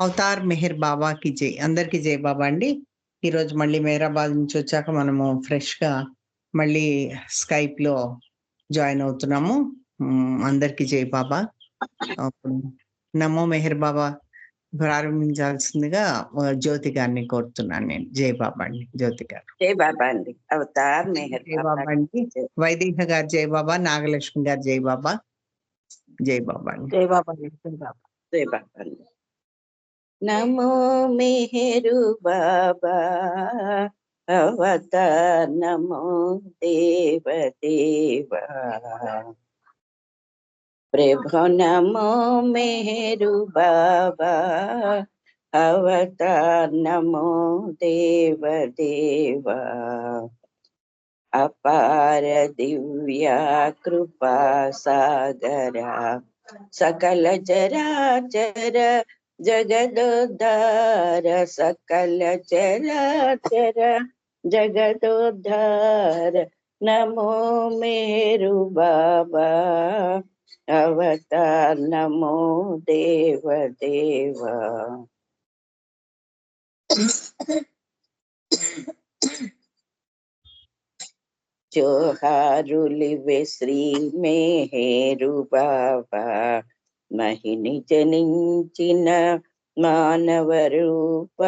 Avatar Meher బాబాకి జై అందరికీ జై బాబా అండి. ఈరోజు మళ్ళీ మేరాబాద్ నుంచి వచ్చాక మనము ఫ్రెష్గా మళ్ళీ స్కైప్లో జాయిన్ అవుతున్నాము. అందరికీ జై బాబా. నమో మెహర్ బాబా ప్రారంభించాల్సిందిగా జ్యోతి గారిని కోరుతున్నాను నేను. జై బాబా అండి జ్యోతి గారు. జై బాబా అండి. అవతార్ మెహర్ జై బాబా అండి. వైదేహ గారు జై బాబా నాగలక్ష్మి గారు జై బాబా. జై బాబా అండి. జై బాబా జై బాబా. జై బాబా అండి. నమో మెహరు బాబా అవత నమో దేవదేవా. ప్రభు నమో మెహరు బాబా అవత నమో దేవదేవా. అపార దివ్య కృపా సాగరా సకల చరాచర जगदोद्धार सकल चराचर जगदोद्धार, नमो मेरु बाबा। अवतार, नमो देव देव। जोहारुलिवे श्री मेहरु बाबा। మహిని జనించిన మానవ రూప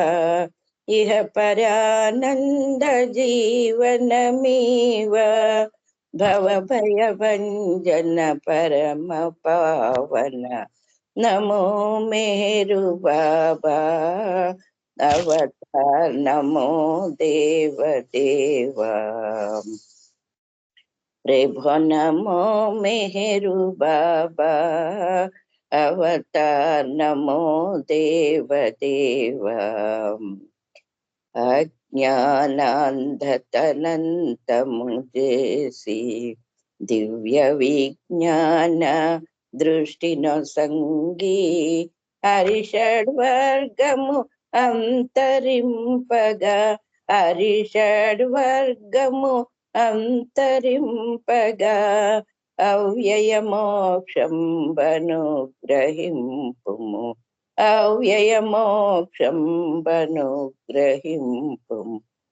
ఇహ పరానంద జీవనమీవ భవ భంజన పరమ పావన. నమో మేరు బాబా అవతార్ నమో దేవ దేవా ప్రభు నమో మేరు బాబా అవతార్ నమో దేవదేవ అజ్ఞానాంధతనంతము చేసి దివ్య విజ్ఞాన దృష్టిను సంగి హరిషడ్వర్గము అంతరింపగా హరిషడ్వర్గము అంతరింపగా అవ్యయమోక్షంబను గ్రహింపు అవ్యయమోక్షంబను గ్రహింపు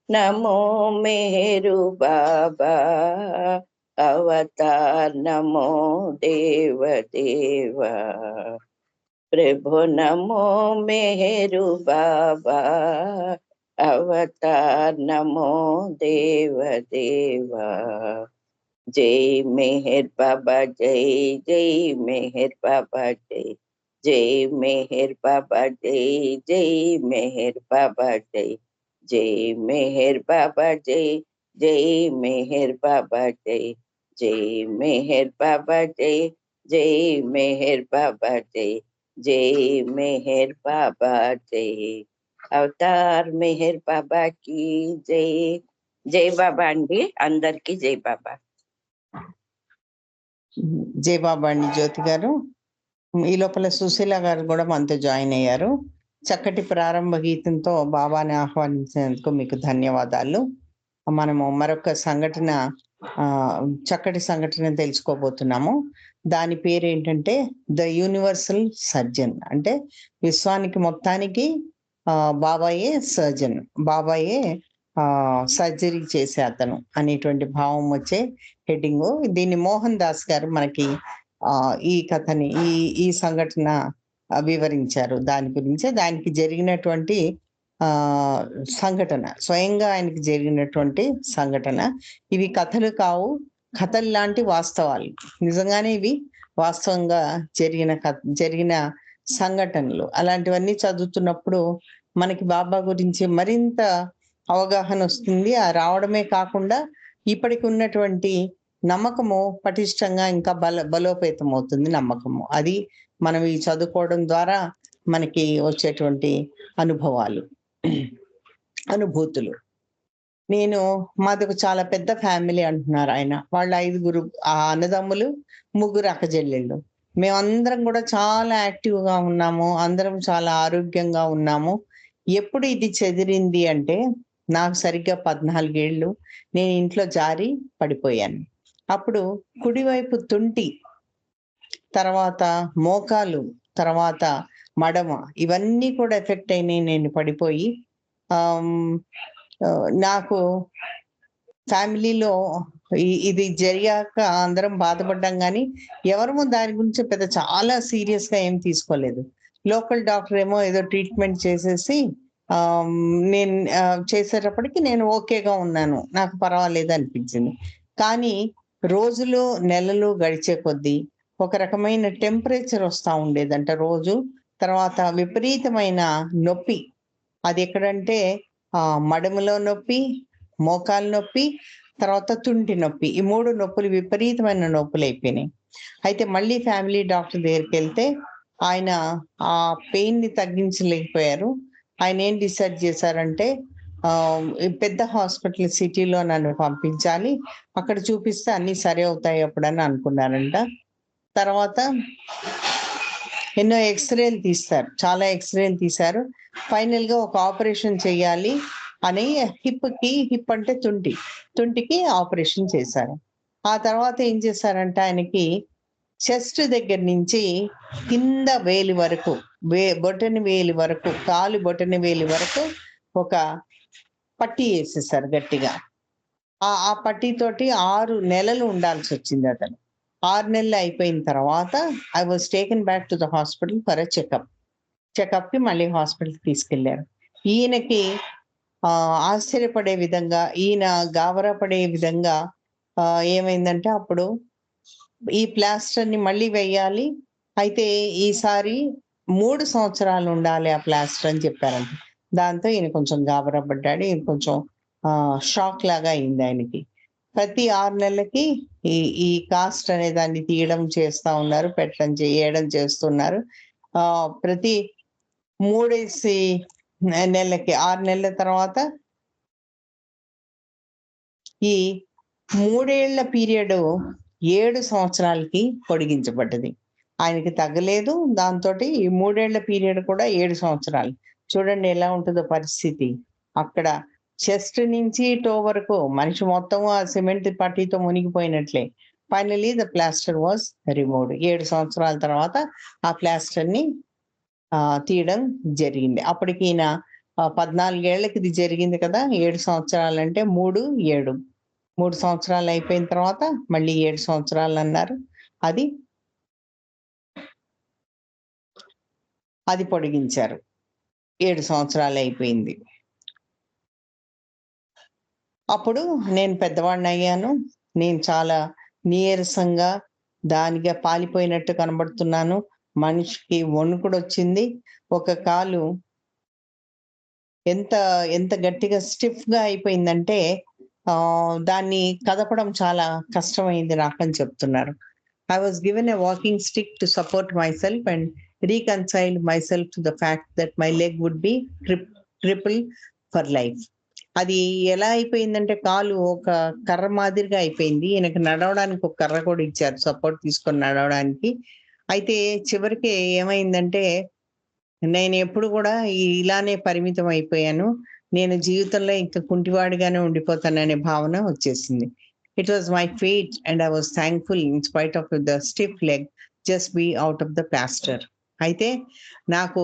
నమో మేరు బాబా. అవతార నమో దేవదేవ ప్రభు నమో మేరు బాబా. అవతార నమో దేవదేవా దేవా జై మెహర్ బాబా జై జై మెహర్ బాబా జై జై మెహర్ బాబా జై జై మెహర్ బాబా జై జై మెహర్ బాబా జై జై మెహర్ బాబా జై జై మెహర్ బాబా జై జై మెహర్ బాబా జై జై మెహర్ బాబా జై అవతార్ మెహర్ బాబాకి జై జై బాబా అండి అందరికి జై బాబా జై బాబా అండి జ్యోతి గారు. ఈ లోపల సుశీల గారు కూడా మనతో జాయిన్ అయ్యారు. చక్కటి ప్రారంభ గీతంతో బాబాని ఆహ్వానించినందుకు మీకు ధన్యవాదాలు. మనము మరొక సంఘటన చక్కటి సంఘటన తెలుసుకోబోతున్నాము. దాని పేరు ఏంటంటే ద యూనివర్సల్ సర్జన్. అంటే విశ్వానికి మొత్తానికి బాబాయే సర్జన్. బాబాయే సర్జరీ చేసే అతను అనేటువంటి భావం వచ్చే హెడ్డింగ్. దీన్ని మోహన్ దాస్ గారు మనకి ఈ కథని ఈ ఈ సంఘటన వివరించారు. దాని గురించి దానికి జరిగినటువంటి ఆ సంఘటన స్వయంగా ఆయనకి జరిగినటువంటి సంఘటన. ఇవి కథలు కావు కథలు లాంటి వాస్తవాలు. నిజంగానే ఇవి వాస్తవంగా జరిగిన కథ జరిగిన సంఘటనలు. అలాంటివన్నీ చదువుతున్నప్పుడు మనకి బాబా గురించి మరింత అవగాహన వస్తుంది. ఆ రావడమే కాకుండా ఇప్పటికి ఉన్నటువంటి నమ్మకము పటిష్టంగా ఇంకా బల బలోపేతం అవుతుంది నమ్మకము. అది మనం ఈ చదువుకోవడం ద్వారా మనకి వచ్చేటువంటి అనుభవాలు అనుభూతులు. నేను మాది ఒక చాలా పెద్ద ఫ్యామిలీ అంటున్నారు ఆయన. వాళ్ళ ఐదుగురు ఆ అన్నదమ్ములు ముగ్గురు అక్కజెల్లెళ్ళు మేమందరం కూడా చాలా యాక్టివ్గా ఉన్నాము. అందరం చాలా ఆరోగ్యంగా ఉన్నాము. ఎప్పుడు ఇది చెదిరింది అంటే నాకు సరిగ్గా పద్నాలుగేళ్ళు. నేను ఇంట్లో జారి పడిపోయాను. అప్పుడు కుడివైపు తుంటి తర్వాత మోకాలు తర్వాత మడమ ఇవన్నీ కూడా ఎఫెక్ట్ అయినాయి. నేను పడిపోయి నాకు ఫ్యామిలీలో ఇది జరిగాక అందరం బాధపడ్డాం కానీ ఎవరము దాని గురించి పెద్ద చాలా సీరియస్గా ఏం తీసుకోలేదు. లోకల్ డాక్టర్ ఏమో ఏదో ట్రీట్మెంట్ చేసేసి నేను చేసేటప్పటికి నేను ఓకేగా ఉన్నాను. నాకు పర్వాలేదు అనిపించింది. కానీ రోజులు నెలలు గడిచే కొద్దీ ఒక రకమైన టెంపరేచర్ వస్తూ ఉండేదంట రోజు. తర్వాత విపరీతమైన నొప్పి. అది ఎక్కడంటే మడమలో నొప్పి మోకాలు నొప్పి తర్వాత తుంటి నొప్పి. ఈ మూడు నొప్పులు విపరీతమైన నొప్పులు అయిపోయినాయి. అయితే మళ్ళీ ఫ్యామిలీ డాక్టర్ దగ్గరికి వెళ్తే ఆయన ఆ పెయిన్ని తగ్గించలేకపోయారు. ఆయన ఏం డిసైడ్ చేశారంటే పెద్ద హాస్పిటల్ సిటీలో నన్ను పంపించాలి అక్కడ చూపిస్తే అన్ని సరి అవుతాయి అప్పుడని అనుకున్నారంట. తర్వాత ఎన్నో ఎక్స్రేలు తీస్తారు చాలా ఎక్స్రేలు తీశారు. ఫైనల్గా ఒక ఆపరేషన్ చేయాలి అని హిప్కి హిప్ అంటే తుంటి తుంటికి ఆపరేషన్ చేశారు. ఆ తర్వాత ఏం చేశారంటే ఆయనకి చెస్ట్ దగ్గర నుంచి కింద వేలి వరకు వే బొటని వేలి వరకు కాలు బొటని వేలి వరకు ఒక పట్టి వేసేసారు గట్టిగా. ఆ ఆ పట్టితోటి ఆరు నెలలు ఉండాల్సి వచ్చింది అతను. ఆరు నెలలు అయిపోయిన తర్వాత I was taken back to the hospital for a checkup. చెకప్కి మళ్ళీ హాస్పిటల్ తీసుకెళ్ళారు ఈయనకి ఆశ్చర్యపడే విధంగా ఈయన గాబరా పడే విధంగా ఏమైందంటే అప్పుడు ఈ ప్లాస్టర్ని మళ్ళీ వేయాలి. అయితే ఈసారి మూడు సంవత్సరాలు ఉండాలి ఆ ప్లాస్టర్ అని చెప్పారంట. దాంతో ఈయన కొంచెం గాబరపడ్డాడు ఈయన కొంచెం ఆ షాక్ లాగా అయింది ఆయనకి. ప్రతి ఆరు నెలలకి ఈ ఈ కాస్ట్ అనే దాన్ని తీయడం చేస్తా ఉన్నారు. పెట్టడం చేయడం చేస్తున్నారు. ఆ ప్రతి మూడేసి నెలలకి ఆరు నెలల తర్వాత ఈ మూడేళ్ళ పీరియడ్ ఏడు సంవత్సరాలకి పొడిగించబడ్డది. ఆయనకి తగ్గలేదు. దాంతో ఈ మూడేళ్ళ పీరియడ్ కూడా ఏడు సంవత్సరాలు. చూడండి ఎలా ఉంటుందో పరిస్థితి. అక్కడ చెస్ట్ నుంచి టో వరకు మనిషి మొత్తం ఆ సిమెంట్ పట్టీతో మునిగిపోయినట్లే. Finally the plaster was removed ఏడు సంవత్సరాల తర్వాత ఆ ప్లాస్టర్ని తీయడం జరిగింది. అప్పటికి ఈయన పద్నాలుగేళ్ళకి ఇది జరిగింది కదా. ఏడు సంవత్సరాలు అంటే మూడు ఏడు. మూడు సంవత్సరాలు అయిపోయిన తర్వాత మళ్ళీ ఏడు సంవత్సరాలు అన్నారు. అది అది పొడిగించారు. ఏడు సంవత్సరాలు అయిపోయింది. అప్పుడు నేను పెద్దవాడిని అయ్యాను. నేను చాలా నీరసంగా దానిగా పాలిపోయినట్టు కనబడుతున్నాను. మనిషికి వణుకుడు వచ్చింది. ఒక కాలు ఎంత ఎంత గట్టిగా స్టిఫ్గా అయిపోయిందంటే దాన్ని కదపడం చాలా కష్టమైంది నాకని చెప్తున్నారు. I was given a walking stick to support myself and reconcile myself to the fact that my leg would be crippled for life అది ఎలా అయిపోయిందంటే కాలు ఒక కర్ర మాదిరిగా అయిపోయింది. ఈయనకు నడవడానికి ఒక కర్ర కూడా ఇచ్చారు. సపోర్ట్ తీసుకొని నడవడానికి. అయితే చివరికి ఏమైందంటే నేను ఎప్పుడు కూడా ఇలానే పరిమితం అయిపోయాను. నేను జీవితంలో ఇంకా కుంటివాడిగానే ఉండిపోతాననే భావన వచ్చేసింది. It was my fate and I was thankful in spite of the stiff leg just be out of the plaster అయితే నాకు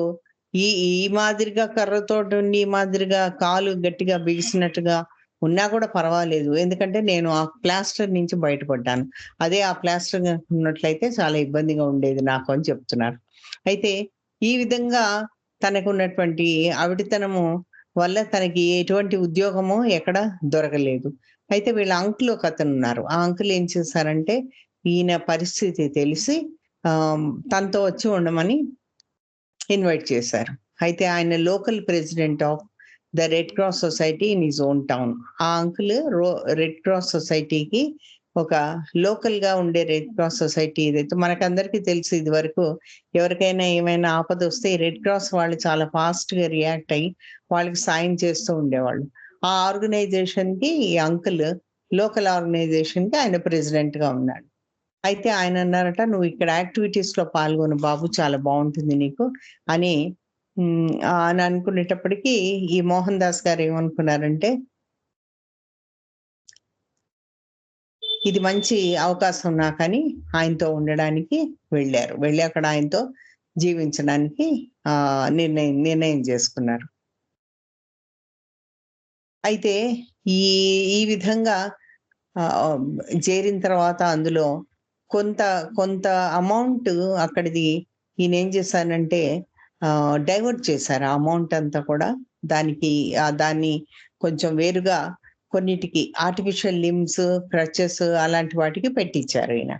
ఈ ఈ మాదిరిగా కర్రతో ఉండి ఈ మాదిరిగా కాలు గట్టిగా బిగిసినట్టుగా ఉన్నా కూడా పర్వాలేదు. ఎందుకంటే నేను ఆ ప్లాస్టర్ నుంచి బయటపడ్డాను. అదే ఆ ప్లాస్టర్ ఉన్నట్లయితే చాలా ఇబ్బందిగా ఉండేది నాకు అని చెప్తున్నారు. అయితే ఈ విధంగా తనకు ఉన్నటువంటి అవిటితనము వల్ల తనకి ఎటువంటి ఉద్యోగమో ఎక్కడ దొరకలేదు. అయితే వీళ్ళ అంకుల్ ఒక అతను ఉన్నారు. ఆ అంకుల్ ఏం చేశారంటే ఈయన పరిస్థితి తెలిసి తనతో వచ్చి ఉండమని ఇన్వైట్ చేశారు. అయితే ఆయన local president of the red cross society in his own town. ఆ అంకుల్ రో రెడ్ క్రాస్ సొసైటీకి ఒక లోకల్గా ఉండే రెడ్ క్రాస్ సొసైటీ ఇదైతే మనకందరికీ తెలుసు ఇది వరకు ఎవరికైనా ఏమైనా ఆపద వస్తే ఈ రెడ్ క్రాస్ వాళ్ళు చాలా ఫాస్ట్గా రియాక్ట్ అయ్యి వాళ్ళకి సాయం చేస్తూ ఉండేవాళ్ళు. ఆ ఆర్గనైజేషన్కి ఈ అంకుల్ లోకల్ ఆర్గనైజేషన్కి ఆయన ప్రెసిడెంట్గా ఉన్నాడు. అయితే ఆయన అన్నారట నువ్వు ఇక్కడ యాక్టివిటీస్లో పాల్గొను బాబు చాలా బాగుంటుంది నీకు అని అని అనుకునేటప్పటికీ ఈ మోహన్ దాస్ గారు ఏమనుకున్నారంటే ఇది మంచి అవకాశం నాకని ఆయనతో ఉండడానికి వెళ్ళారు. వెళ్ళి అక్కడ ఆయనతో జీవించడానికి ఆ నిర్ణయం నిర్ణయం చేసుకున్నారు. అయితే ఈ ఈ విధంగా చేరిన తర్వాత అందులో కొంత కొంత అమౌంట్ అక్కడిది ఈయన ఏం చేశానంటే డైవర్ట్ చేశారు. ఆ అమౌంట్ అంతా కూడా దానికి దాన్ని కొంచెం వేరుగా కొన్నిటికి ఆర్టిఫిషియల్ లిమ్స్ క్రచెస్ అలాంటి వాటికి పెట్టించారు ఈయన.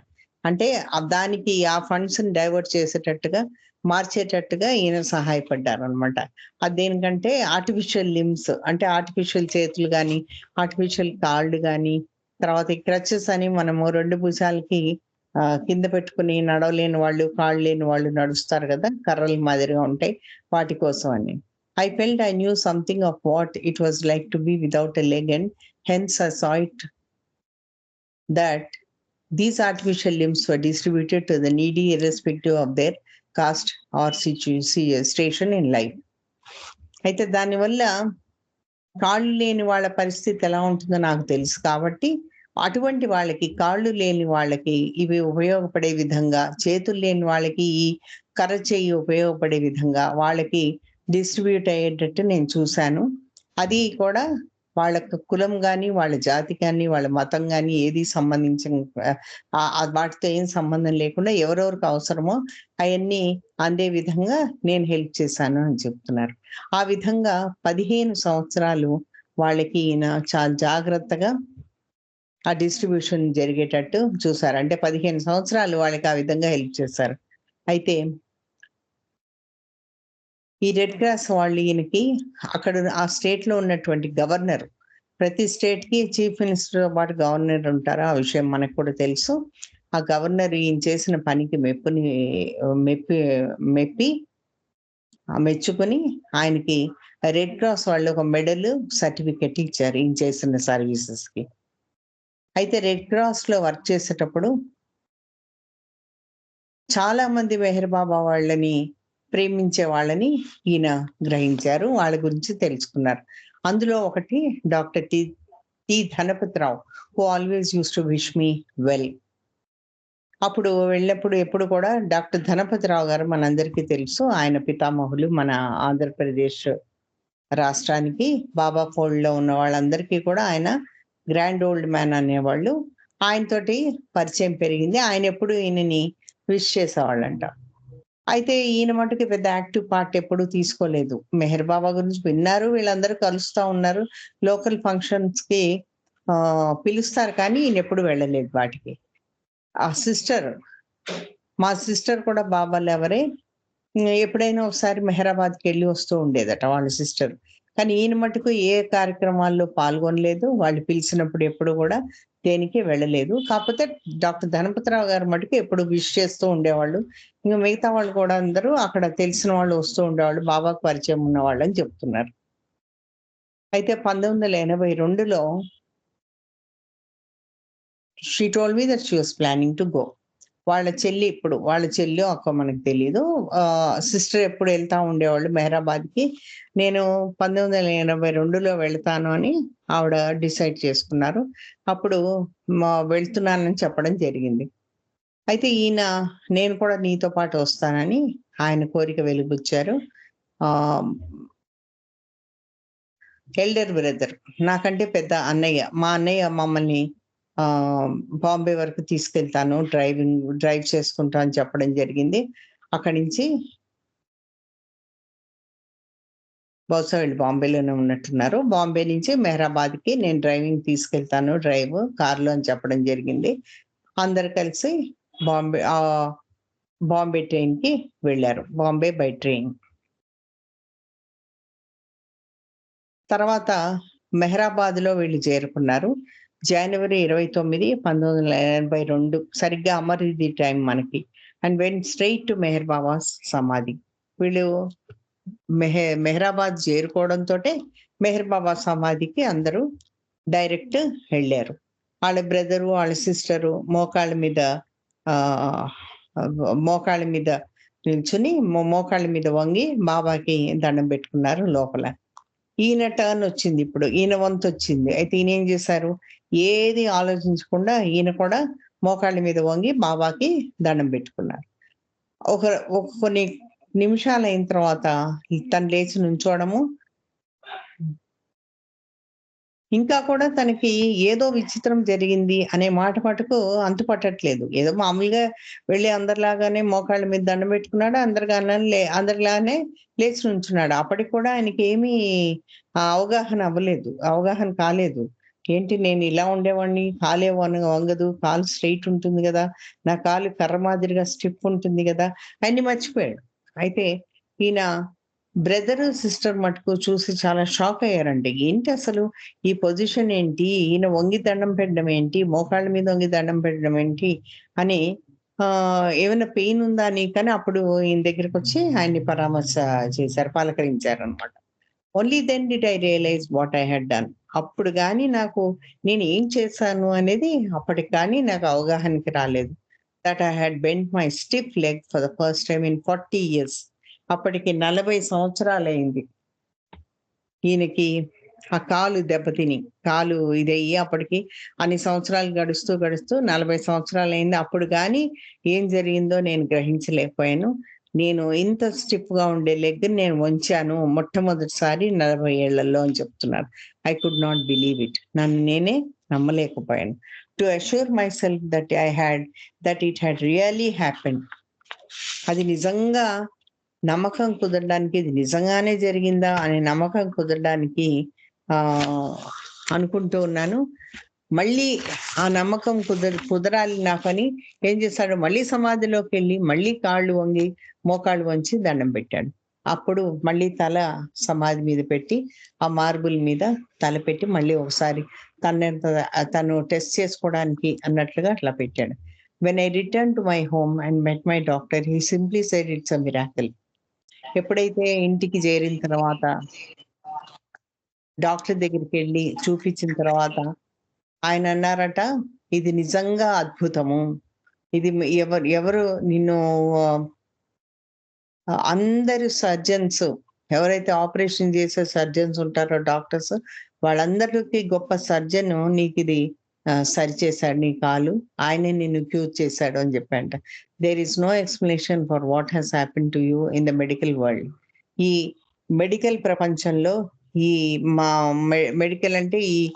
అంటే దానికి ఆ ఫండ్స్ని డైవర్ట్ చేసేటట్టుగా మార్చేటట్టుగా ఈయన సహాయపడ్డారు అనమాట అది దేనికంటే ఆర్టిఫిషియల్ లిమ్స్ అంటే ఆర్టిఫిషియల్ చేతులు కానీ ఆర్టిఫిషియల్ కాళ్ళు కానీ తర్వాత ఈ క్రచెస్ అని మనము రెండు భుజాలకి కింద పెట్టుకుని నడవలేని వాళ్ళు కాళ్ళు లేని వాళ్ళు నడుస్తారు కదా కర్రల మాదిరిగా ఉంటాయి వాటి కోసం అని I felt I knew something of what it was like to be without a leg and hence I saw it that these artificial limbs were distributed to the needy irrespective of their caste or station in life అయితే దానివల్ల కాళ్ళు లేని వాళ్ళ పరిస్థితి ఎలా ఉంటుందో నాకు తెలుసు కాబట్టి అటువంటి వాళ్ళకి కాళ్ళు లేని వాళ్ళకి ఇవి ఉపయోగపడే విధంగా చేతులు లేని వాళ్ళకి ఈ కర్ర చేయి ఉపయోగపడే విధంగా వాళ్ళకి డిస్ట్రిబ్యూట్ అయ్యేటట్టు నేను చూశాను. అది కూడా వాళ్ళ కులం కానీ వాళ్ళ జాతి కానీ వాళ్ళ మతం కానీ ఏది సంబంధించిన వాటితో ఏం సంబంధం లేకుండా ఎవరెవరికి అవసరమో అవన్నీ అందే విధంగా నేను హెల్ప్ చేశాను అని చెప్తున్నారు. ఆ విధంగా పదిహేను సంవత్సరాలు వాళ్ళకి ఈయన చాలా జాగ్రత్తగా ఆ డిస్ట్రిబ్యూషన్ జరిగేటట్టు చూసారు అంటే పదిహేను సంవత్సరాలు వాళ్ళకి ఆ విధంగా హెల్ప్ చేశారు. అయితే ఈ రెడ్ క్రాస్ వాళ్ళు ఈయనకి అక్కడ ఆ స్టేట్లో ఉన్నటువంటి గవర్నర్ ప్రతి స్టేట్కి చీఫ్ మినిస్టర్తో పాటు గవర్నర్ ఉంటారు. ఆ విషయం మనకు కూడా తెలుసు. ఆ గవర్నర్ ఈయన చేసిన పనికి మెప్పుని మెప్పి మెప్పి ఆ మెచ్చుకొని ఆయనకి రెడ్ క్రాస్ వాళ్ళు ఒక మెడల్ సర్టిఫికెట్ ఇచ్చారు ఈయన చేసిన సర్వీసెస్కి. అయితే రెడ్ క్రాస్లో వర్క్ చేసేటప్పుడు చాలామంది మెహర్ బాబా వాళ్ళని ప్రేమించే వాళ్ళని ఈయన గ్రహించారు. వాళ్ళ గురించి తెలుసుకున్నారు. అందులో ఒకటి doctor T T Dhanapatirao who always used to wish me well అప్పుడు వెళ్ళినప్పుడు ఎప్పుడు కూడా డాక్టర్ ధనపతిరావు గారు మనందరికీ తెలుసు. ఆయన పితామహులు మన ఆంధ్రప్రదేశ్ రాష్ట్రానికి బాబా ఫోల్డ్లో ఉన్న వాళ్ళందరికీ కూడా ఆయన గ్రాండ్ ఓల్డ్ మ్యాన్ అనేవాళ్ళు. ఆయనతోటి పరిచయం పెరిగింది. ఆయన ఎప్పుడు ఈయనని విష్ చేసేవాళ్ళంట. అయితే ఈయన మటుకు పెద్ద యాక్టివ్ పార్ట్ ఎప్పుడు తీసుకోలేదు. మెహర్ బాబా గురించి విన్నారు వీళ్ళందరూ కలుస్తా ఉన్నారు. లోకల్ ఫంక్షన్స్కి ఆ పిలుస్తారు కానీ ఈయన ఎప్పుడు వెళ్ళలేదు వాటికి. ఆ సిస్టర్ మా సిస్టర్ కూడా బాబాలు ఎవరే ఎప్పుడైనా ఒకసారి మెహరాబాద్కి వెళ్ళి వస్తూ ఉండేదట వాళ్ళ సిస్టర్. కానీ ఈయన మటుకు ఏ కార్యక్రమాల్లో పాల్గొనలేదు. వాళ్ళు పిలిచినప్పుడు ఎప్పుడు కూడా దేనికి వెళ్ళలేదు. కాకపోతే డాక్టర్ ధనపతిరావు గారు మటుకు ఎప్పుడు విష్ చేస్తూ ఉండేవాళ్ళు. ఇంకా మిగతా వాళ్ళు కూడా అందరూ అక్కడ తెలిసిన వాళ్ళు వస్తూ ఉండేవాళ్ళు బాబాకు పరిచయం ఉన్నవాళ్ళు అని చెప్తున్నారు. అయితే పంతొమ్మిది వందల ఎనభై రెండులో she told me that she was planning to go వాళ్ళ చెల్లి ఇప్పుడు వాళ్ళ చెల్లి అక్క మనకు తెలియదు సిస్టర్ ఎప్పుడు వెళ్తా ఉండేవాళ్ళు మెహరాబాద్కి. నేను పంతొమ్మిది వందల ఎనభై రెండులో వెళ్తాను అని ఆవిడ డిసైడ్ చేసుకున్నారు. అప్పుడు మా వెళ్తున్నానని చెప్పడం జరిగింది. అయితే ఈయన నేను కూడా నీతో పాటు వస్తానని ఆయన కోరిక వెలుగుచ్చారు. ఎల్డర్ బ్రదర్ నాకంటే పెద్ద అన్నయ్య మా అన్నయ్య మమ్మల్ని బాంబే వరకు తీసుకెళ్తాను డ్రైవింగ్ డ్రైవ్ చేసుకుంటా అని చెప్పడం జరిగింది. అక్కడి నుంచి బహుశా వీళ్ళు బాంబేలోనే ఉన్నట్టున్నారు. బాంబే నుంచి మెహరాబాద్కి నేను డ్రైవింగ్ తీసుకెళ్తాను డ్రైవ్ కార్లో అని చెప్పడం జరిగింది. అందరు కలిసి బాంబే బాంబే ట్రైన్కి వెళ్ళారు. Bombay by train. తర్వాత మెహరాబాద్లో వీళ్ళు చేరుకున్నారు. జనవరి ఇరవై తొమ్మిది పంతొమ్మిది వందల ఎనభై రెండు సరిగ్గా అమరీది టైం మనకి. And went straight to Meher Baba's samadhi వీళ్ళు మెహ మెహరాబాద్ చేరుకోవడంతో మెహర్ బాబా సమాధికి అందరూ డైరెక్ట్ వెళ్ళారు. వాళ్ళ బ్రదరు వాళ్ళ సిస్టరు మోకాళ్ళ మీద ఆ మోకాళ్ళ మీద నిల్చుని మోకాళ్ళ మీద వంగి బాబాకి దండం పెట్టుకున్నారు లోపల. ఈయన టర్న్ వచ్చింది ఇప్పుడు ఈయన వంతు వచ్చింది. అయితే ఈయన ఏం చేశారు? ఏది ఆలోచించకుండా ఈయన కూడా మోకాళ్ళ మీద వంగి బాబాకి దండం పెట్టుకున్నారు. ఒక ఒక కొన్ని నిమిషాలు అయిన తర్వాత తను లేచి నుంచోవడము ఇంకా కూడా తనకి ఏదో విచిత్రం జరిగింది అనే మాట మటుకు అంతు పట్టట్లేదు ఏదో మామూలుగా వెళ్ళి అందరిలాగానే మోకాళ్ళ మీద దండం పెట్టుకున్నాడు అందరిగానే లే అందరిలానే లేచి నుంచున్నాడు. అప్పటికి కూడా ఆయనకి ఏమీ ఆ, అవగాహన అవ్వలేదు అవగాహన కాలేదు. ఏంటి నేను ఇలా ఉండేవాడిని? కాలే వంగదు కాలు స్ట్రైట్ ఉంటుంది కదా నా కాలు కర్ర మాదిరిగా స్టిప్ ఉంటుంది కదా అన్ని మర్చిపోయాడు. అయితే ఈయన బ్రదర్ సిస్టర్ మటుకు చూసి చాలా షాక్ అయ్యారండి. ఏంటి అసలు ఈ పొజిషన్ ఏంటి? ఈయన వంగి దండం పెట్టడం ఏంటి? మోకాళ్ళ మీద వంగి దండం పెట్టడం ఏంటి? అని ఏమైనా పెయిన్ ఉందా నీకని అప్పుడు ఈయన దగ్గరికి వచ్చి ఆయన్ని పరామర్శ చేశారు పలకరించారు అనమాట only then did I realize what I had done అప్పుడు కానీ నాకు నేను ఏం చేశాను అనేది అప్పటికి కానీ నాకు అవగాహనకి రాలేదు. That I had bent my stiff leg for the first time in forty years అప్పటికి నలభై సంవత్సరాలైంది. ఈయనకి ఆ కాలు దెబ్బతిని కాలు ఇదయ్యి అప్పటికి అన్ని సంవత్సరాలు గడుస్తూ గడుస్తూ నలభై సంవత్సరాలు అయింది అప్పుడు కానీ ఏం జరిగిందో నేను గ్రహించలేకపోయాను. నేను ఇంత స్టిప్గా ఉండే లెగ్ నేను వంచాను మొట్టమొదటిసారి నలభై ఏళ్ళలో అని చెప్తున్నారు. I could not believe it. నన్ను నేనే నమ్మలేకపోయాను. To assure myself that I had that it had really happen అది నిజంగా నమ్మకం కుదరడానికి ఇది నిజంగానే జరిగిందా అనే నమ్మకం కుదరడానికి ఆ అనుకుంటూ ఉన్నాను. మళ్ళీ ఆ నమ్మకం కుదర కుదరాలి నాకని ఏం చేశాడు మళ్ళీ సమాధిలోకి వెళ్ళి మళ్ళీ కాళ్ళు వంగి మోకాళ్ళు వంచి దండం పెట్టాడు. అప్పుడు మళ్ళీ తల సమాధి మీద పెట్టి ఆ మార్బుల్ మీద తల పెట్టి మళ్ళీ ఒకసారి తన తను టెస్ట్ చేసుకోవడానికి అన్నట్లుగా అట్లా పెట్టాడు. When I return to my home and met my doctor he simply said it's a miracle ఎప్పుడైతే ఇంటికి చేరిన తర్వాత డాక్టర్ దగ్గరికి వెళ్ళి చూపించిన తర్వాత ఆయన అన్నారట ఇది నిజంగా అద్భుతము. ఇది ఎవరు ఎవరు నిన్ను అందరు సర్జన్స్ ఎవరైతే ఆపరేషన్ చేసే సర్జన్స్ ఉంటారో డాక్టర్స్ వాళ్ళందరికీ గొప్ప సర్జన్ నీకు ఇది సరిచేశాడు సరి చేశాడు నీ కాలు ఆయనే నిన్ను క్యూర్ చేశాడు అని చెప్పంట there is no explanation for what has happen to you in the medical world ఈ మెడికల్ ప్రపంచంలో ఈ మా మెడికల్ అంటే ఈ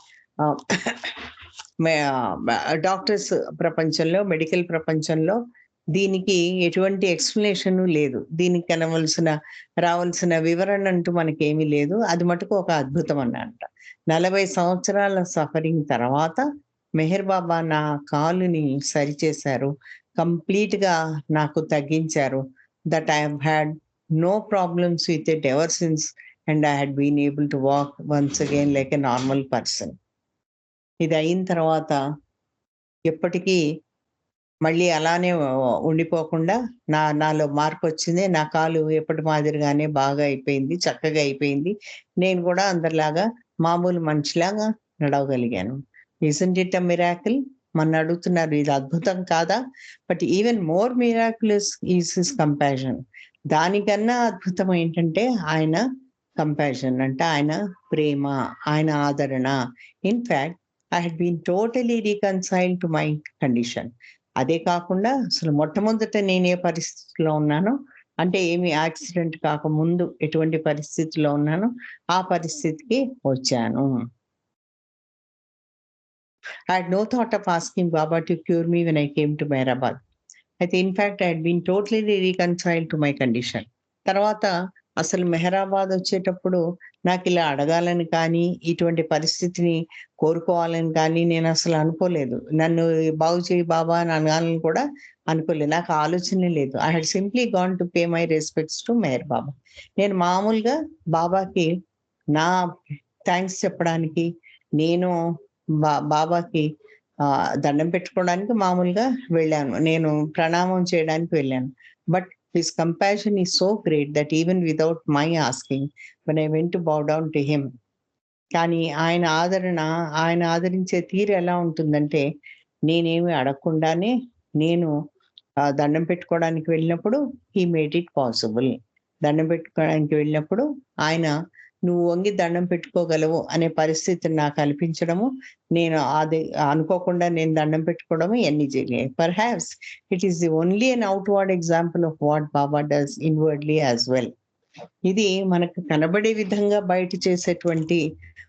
డాక్టర్స్ ప్రపంచంలో మెడికల్ ప్రపంచంలో దీనికి ఎటువంటి ఎక్స్ప్లెనేషన్ లేదు. దీనికి కనవలసిన రావాల్సిన వివరణ అంటూ మనకి ఏమీ లేదు. అది మటుకు ఒక అద్భుతం అన్నంట నలభై సంవత్సరాల సఫరింగ్ తర్వాత మెహర్ బాబా నా కాలుని సరిచేశారు. కంప్లీట్గా నాకు తగ్గించారు. That I had no problems with it ever since and I had been able to walk once again like a normal person. ఇది అయిన తర్వాత ఎప్పటికీ మళ్ళీ అలానే ఉండిపోకుండా నా నాలో మార్పు వచ్చింది. నా కాలు ఎప్పటి మాదిరిగానే బాగా అయిపోయింది చక్కగా అయిపోయింది. నేను కూడా అందరిలాగా మామూలు మనిషిలాగా నడవగలిగాను. ఇసంట్ ఇట్ అ మిరాకిల్ మన అడుగుతున్నారు ఇది అద్భుతం కాదా? But even more miraculous is his compassion దానికన్నా అద్భుతం ఏంటంటే ఆయన కంపాషన్ అంటే ఆయన ప్రేమ ఆయన ఆదరణ. In fact I had been totally reconcile to my condition అదే కాకుండా అసలు మొట్టమొదట నేను ఏ పరిస్థితిలో ఉన్నానో అంటే ఏమి యాక్సిడెంట్ కాకముందు ఎటువంటి పరిస్థితిలో ఉన్నానో ఆ పరిస్థితికి వచ్చాను. I had no thought of asking Baba to cure me when I came to Mehrabad. అయితే in fact I had been totally to my condition తర్వాత అసలు మెహరాబాద్ వచ్చేటప్పుడు నాకు ఇలా అడగాలని కానీ ఇటువంటి పరిస్థితిని కోరుకోవాలని కానీ నేను అసలు అనుకోలేదు. నన్ను బాగు చేయి బాబా అని అనగాలని కూడా అనుకోలేదు. నాకు ఆలోచనే లేదు. I had simply gone to pay my respects to Meher Baba నేను మామూలుగా బాబాకి నా థ్యాంక్స్ చెప్పడానికి నేను బా బాబాకి దండం పెట్టుకోవడానికి మామూలుగా వెళ్ళాను. నేను ప్రణామం చేయడానికి వెళ్ళాను. But his compassion is so great that even without my asking one I went bow down to him కానీ ఆయన ఆదరణ ఆయన ఆదరించే తీరు ఎలా ఉంటుందంటే నేనేమి అడగకుండానే నేను దండం పెట్టుకోవడానికి వెళ్ళినప్పుడు హీ మేడ్ ఇట్ పాసిబుల్ దండం పెట్టుకోవడానికి వెళ్ళినప్పుడు ఆయన నువ్వు వంగి దండం పెట్టుకోగలవు అనే పరిస్థితిని నాకు కల్పించడము నేను అది అనుకోకుండా నేను దండం పెట్టుకోవడము ఇవన్నీ జరిగాయి. For it is the only an outward example of what Baba does inwardly as well ఇది మనకు కనబడే విధంగా బయట చేసేటువంటి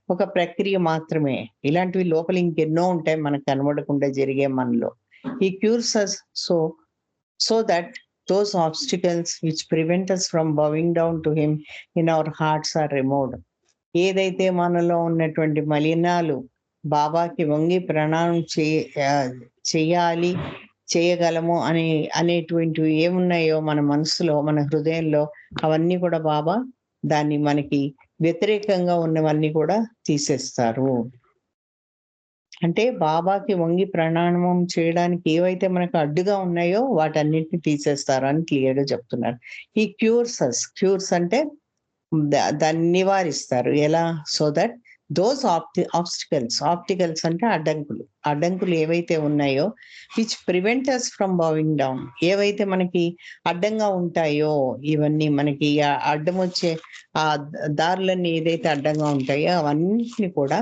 ఒక ప్రక్రియ మాత్రమే. ఇలాంటివి లోపల ఇంకెన్నో ఉంటాయి మనకు కనబడకుండా జరిగే మనలో. ఈ cures so so that those obstacles which prevent us from bowing down to him in our hearts are removed. ఏదైతే మనలో ఉన్నటువంటి మలినాలు బాబాకి వంగి ప్రణామం చేయ చేయాలి చేయగలము అని అనేటువంటివి ఏమున్నాయో మన మనసులో మన హృదయంలో అవన్నీ కూడా బాబా దాన్ని మనకి వ్యతిరేకంగా ఉన్నవన్నీ కూడా తీసేస్తారు. అంటే బాబాకి వంగి ప్రణామం చేయడానికి ఏవైతే మనకు అడ్డుగా ఉన్నాయో వాటన్నిటిని తీసేస్తారు అని క్లియర్గా చెప్తున్నారు. ఈ క్యూర్స్ క్యూర్స్ అంటే దాన్ని నివారిస్తారు. ఎలా? సో దట్ దోస్ ఆప్టి ఆబ్స్టికల్స్ ఆప్టికల్స్ అంటే అడ్డంకులు. అడ్డంకులు ఏవైతే ఉన్నాయో which prevent us from bowing down ఏవైతే మనకి అడ్డంగా ఉంటాయో ఇవన్నీ మనకి అడ్డం వచ్చే ఆ దారులన్నీ ఏదైతే అడ్డంగా ఉంటాయో అవన్నిటిని కూడా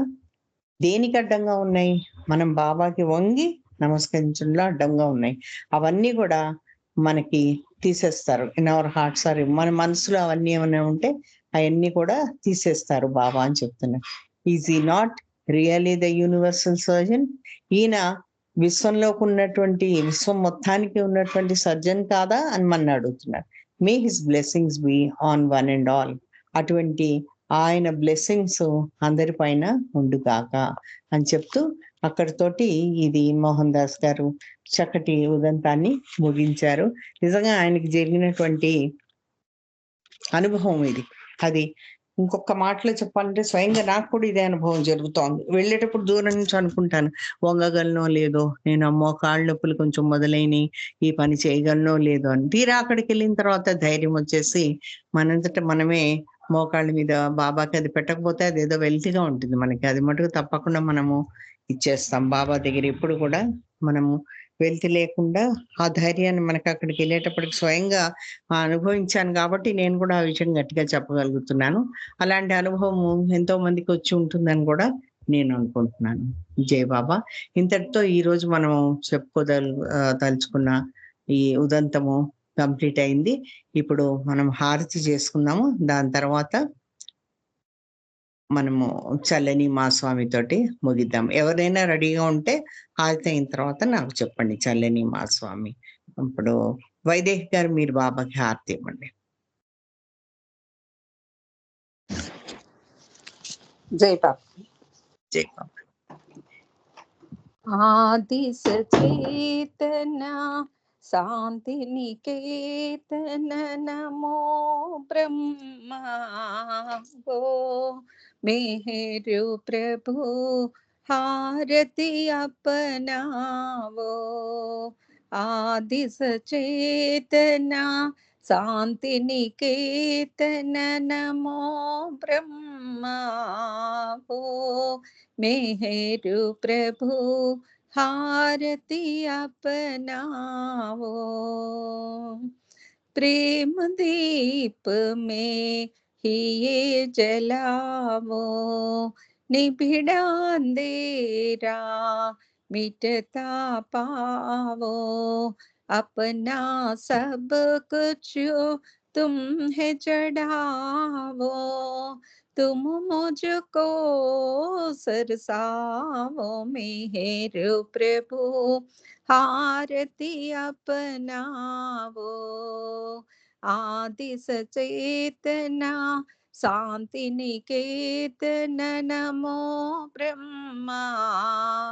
దేనికి అడ్డంగా ఉన్నాయి? మనం బాబాకి వంగి నమస్కరించడంలో అడ్డంగా ఉన్నాయి. అవన్నీ కూడా మనకి తీసేస్తారు. ఇన్ అవర్ హార్ట్స్ ఆర్ మన మనసులో అవన్నీ ఏమైనా ఉంటే అవన్నీ కూడా తీసేస్తారు బాబా అని చెప్తున్నారు is he not really the universal surgeon ఈయన విశ్వంలోకి ఉన్నటువంటి విశ్వం మొత్తానికి ఉన్నటువంటి సర్జన్ కాదా అని మన అడుగుతున్నారు. May his blessings be on one and all అటువంటి ఆయన బ్లెస్సింగ్స్ అందరి పైన ఉండుగాక అని చెప్తూ అక్కడితోటి ఇది మోహన్ దాస్ గారు చక్కటి ఉదంతాన్ని ముగించారు. నిజంగా ఆయనకి జరిగినటువంటి అనుభవం ఇది. అది ఇంకొక మాటలో చెప్పాలంటే స్వయంగా నాకు కూడా ఇదే అనుభవం జరుగుతోంది. వెళ్ళేటప్పుడు దూరం నుంచి అనుకుంటాను. వంగగలనో లేదో నేను అమ్మో కాళ్ళ నొప్పులు కొంచెం మొదలైనవి ఈ పని చేయగలనో లేదో అని. తీరా అక్కడికి వెళ్ళిన తర్వాత ధైర్యం వచ్చేసి మనంతట మనమే మోకాళ్ళ మీద బాబాకి అది పెట్టకపోతే అది ఏదో వెల్తీగా ఉంటుంది మనకి. అది మటుకు తప్పకుండా మనము ఇచ్చేస్తాం బాబా దగ్గర. ఎప్పుడు కూడా మనము వెళ్తి లేకుండా ఆ ధైర్యాన్ని మనకి అక్కడికి వెళ్ళేటప్పటికి స్వయంగా ఆ అనుభవించాను కాబట్టి నేను కూడా ఆ విషయం గట్టిగా చెప్పగలుగుతున్నాను. అలాంటి అనుభవం ఎంతో మందికి వచ్చి ఉంటుందని కూడా నేను అనుకుంటున్నాను. జై బాబా. ఇంతటితో ఈ రోజు మనం తలుచుకున్న ఈ ఉదంతము కంప్లీట్ అయింది. ఇప్పుడు మనం హారతి చేసుకుందాము. దాని తర్వాత మనము చల్లని మా స్వామి తోటి ముగిద్దాం. ఎవరైనా రెడీగా ఉంటే హారతి అయిన తర్వాత నాకు చెప్పండి చల్లని మా స్వామి. ఇప్పుడు వైదేహి గారు మీరు బాబాకి హారతి ఇవ్వండి. జై బాబా. జై బాబా. ఆది సచేతన शांति शान्तिनिकेतन नमो ब्रह्मा गो मेरु प्रभु, हारति अपनावो आदि सचेतना, शांति शान्तिनिकेतन नमो ब्रह्मा गो मेरु प्रभु हारती अपनावो प्रेम दीप में ही ये जलावो निबिड़ा अंधेरा मिटता पावो अपना सब कुछ तुम है चढ़ावो तुम मुझको सरसावो मेहर प्रभु, हारती अपनावो। आदि सचेतना, शांति निकेतन नमो ब्रह्मा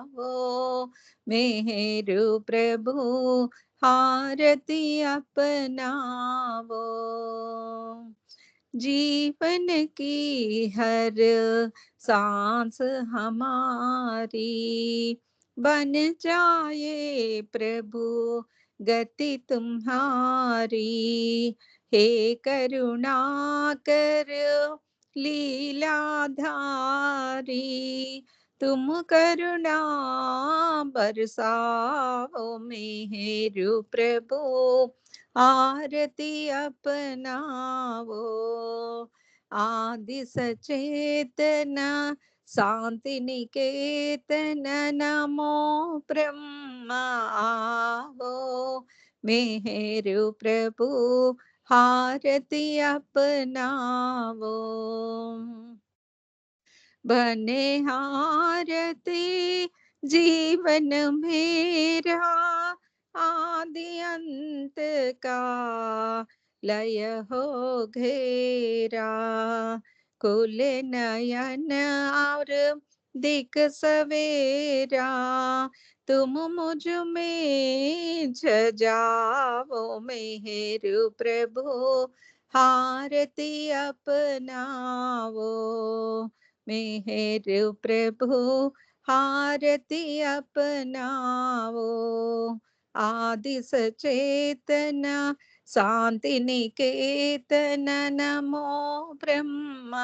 वो मेहरु प्रभु, हारती अपनावो। जीवन की हर सांस हमारी। बन जाए प्रभु, गति तुम्हारी। हे करुणा कर लीलाधारी तुम करुणा बरसाओ मेहरु प्रभु। आरती अपनावो। आदि सचेतना, शांति निकेतन, नमो ब्रह्म आवो। मेहरु प्रभु हारति अपनावो। बने हारती जीवन मेरा आदि अंत का लय हो घेरा। कुल नयन और दिक सवेरा। तुम मुझमें जाओ मेहरु प्रभु, हारती अपनावो मेहरु प्रभु, हारती अपनावो आदि सचेतन, शांति निकेतन, नमो ब्रह्मावो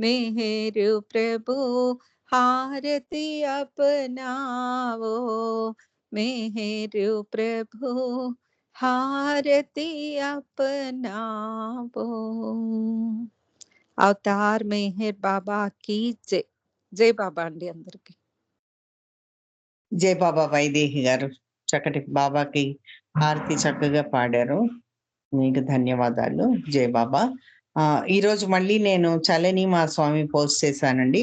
मेहरु प्रभु, हारति अपनावो मेहरु प्रभु, हारति अपनावो अवतार मेहर बाबा की जय जय बाबा अंदर की। బాబా వైదేహి గారు చక్కటి బాబాకి హారతి చక్కగా పాడారు. మీకు ధన్యవాదాలు జై బాబా ఈ రోజు మళ్ళీ నేను చలని మా స్వామి పోస్ట్ చేశానండి.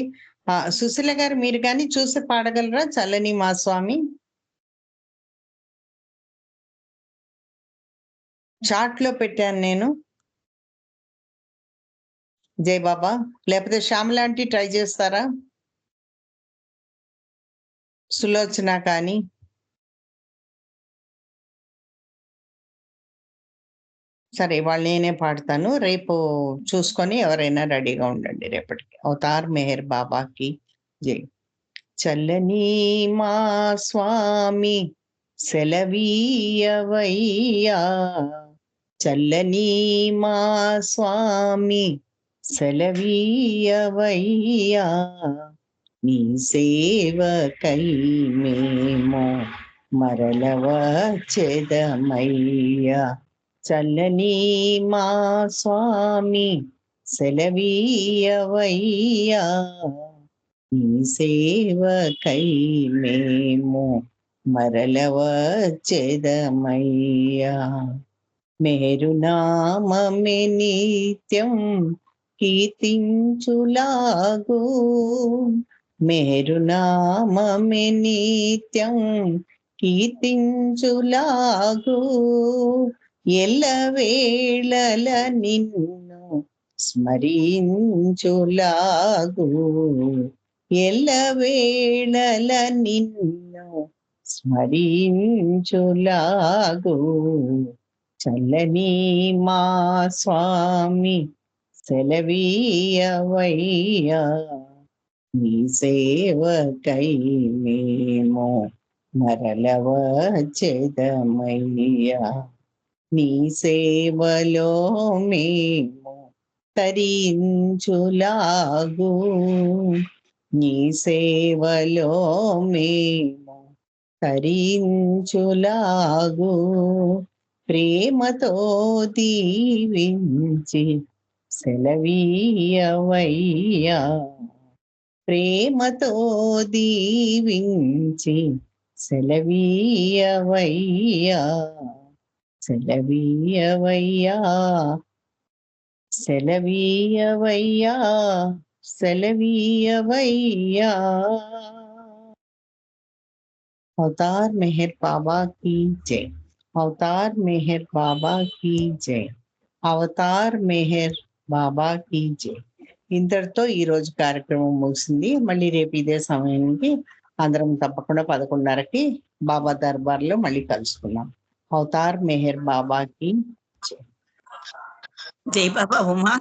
సుశీల గారు మీరు కానీ చూసి పాడగలరా చలని మా స్వామి? చాట్లో పెట్టాను నేను. జై బాబా లేకపోతే శ్యామలాంటి ట్రై చేస్తారా? సులోచన కానీ సరే వాళ్ళు నేనే పాడతాను. రేపు చూసుకొని ఎవరైనా రెడీగా ఉండండి రేపటికి. అవతార్ మెహర్ బాబాకి. జై. చల్లని మా స్వామి సెలవీయవయ్యా. చల్లని మా స్వామి సెలవీయవయ్యా. నీ సేవకై మేము మరలవచెదమయ్యా చల్లని మా స్వామి సెలవీయవయ్యా. నీ సేవకై మేము మరలవచెదమయ్యా మేరునామే నిత్యం కీర్తించులాగూ. మేరునామే నిత్యం కీర్తించులాగు. ఎల్లవేళల నిన్ను స్మరించులాగు. ఎల్లవేళల నిన్ను స్మరించులాగు. చల్లని మా స్వామి సెలవీయవయ్యా. నీ సేవకై మేము మరలవచెదమయ్యా. నీ సేవలో మేము తరించులాగు. నీ సేవలో మేము తరించులాగు. ప్రేమతో దీవించి సెలవీయవయ్యా. ప్రేమతో దీవించి సెలవీయవయ్యా సెలవీయవయ్యా సెలవీయవయ్యా సెలవీయవయ్యా अवतार मेहर बाबा की जय अवतार मेहर बाबा की जय అవతార్ మెహర్ బాబా కీ జై ఇంతటితో ఈ రోజు కార్యక్రమం ముగిసింది. మళ్ళీ రేపు ఇదే సమయానికి అందరం తప్పకుండా పదకొండున్నరకి బాబా దర్బార్లో మళ్ళీ కలుసుకున్నాం అవతార్ మెహర్ బాబాకి జై బాబా ఉమా.